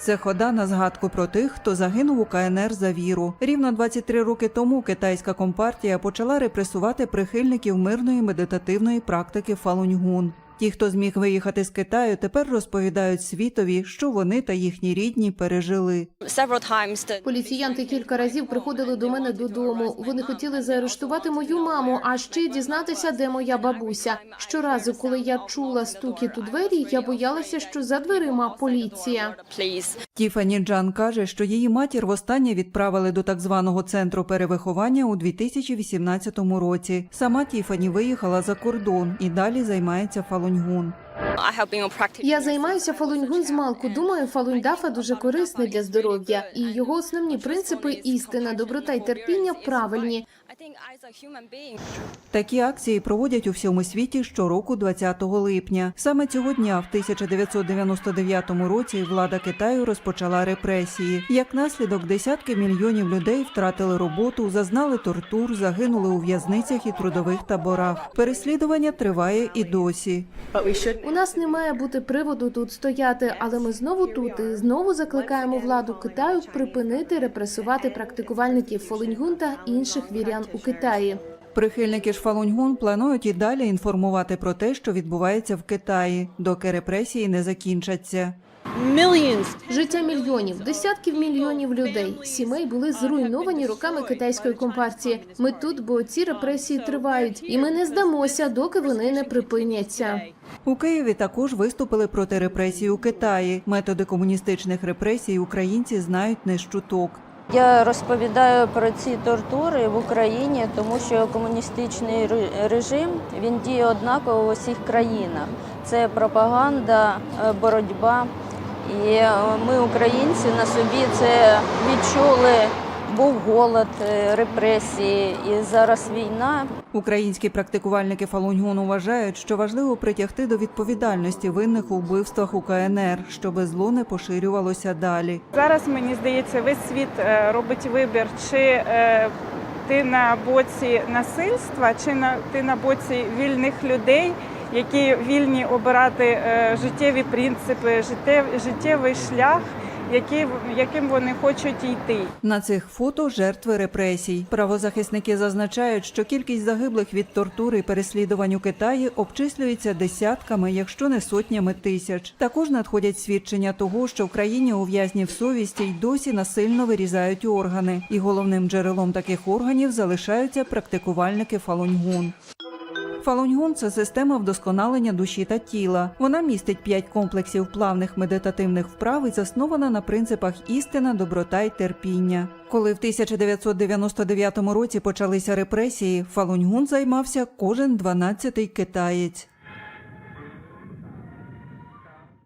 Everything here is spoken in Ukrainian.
Це хода на згадку про тих, хто загинув у КНР за віру. Рівно 23 роки тому китайська компартія почала репресувати прихильників мирної медитативної практики Фалуньгун. Ті, хто зміг виїхати з Китаю, тепер розповідають світові, що вони та їхні рідні пережили. Поліціянти кілька разів приходили до мене додому. Вони хотіли заарештувати мою маму, а ще дізнатися, де моя бабуся. Щоразу, коли я чула стукіт у двері, я боялася, що за дверима поліція. Тіфані Джан каже, що її матір востаннє відправили до так званого центру перевиховання у 2018 році. Сама Тіфані виїхала за кордон і далі займається фалуньгун. Конь вон. Я займаюся фалуньгун з малку. Думаю, фалуньдафа дуже корисний для здоров'я, і його основні принципи істина, доброта й терпіння правильні. Такі акції проводять у всьому світі щороку 20 липня. Саме цього дня, в 1999 році, влада Китаю розпочала репресії. Як наслідок, десятки мільйонів людей втратили роботу, зазнали тортур, загинули у в'язницях і трудових таборах. Переслідування триває і досі. Нас не має бути приводу тут стояти, але ми знову тут і знову закликаємо владу Китаю припинити репресувати практикувальників Фолиньгун та інших вірян у Китаї. Прихильники ж Фалуньгун планують і далі інформувати про те, що відбувається в Китаї, доки репресії не закінчаться. Життя мільйонів, десятків мільйонів людей, сімей були зруйновані руками китайської компартії. Ми тут, бо ці репресії тривають, і ми не здамося, доки вони не припиняться. У Києві також виступили проти репресій у Китаї. Методи комуністичних репресій українці знають не з чуток. Я розповідаю про ці тортури в Україні, тому що комуністичний режим він діє однаково в усіх країнах. Це пропаганда, е, боротьба. І е, ми, українці, на собі це відчули. Був голод, е, репресії, і зараз війна. Українські практикувальники Фалуньгун вважають, що важливо притягти до відповідальності винних у вбивствах у КНР, щоби зло не поширювалося далі. Зараз мені здається, весь світ е, робить вибір, чи ти на боці насильства, чи на ти на боці вільних людей, які вільні обирати е, життєві принципи, життєв, життєвий шлях, який, яким вони хочуть йти. На цих фото жертви репресій. Правозахисники зазначають, що кількість загиблих від тортури і переслідувань у Китаї обчислюється десятками, якщо не сотнями тисяч. Також надходять свідчення того, що в країні у в'язнів совісті й досі насильно вирізають органи, і головним джерелом таких органів залишаються практикувальники фалуньгун. Фалуньгун це система вдосконалення душі та тіла. Вона містить п'ять комплексів плавних медитативних вправ і заснована на принципах істина, доброта й терпіння. Коли в 1999 році почалися репресії, Фалуньгун займався кожен 12-й китаєць.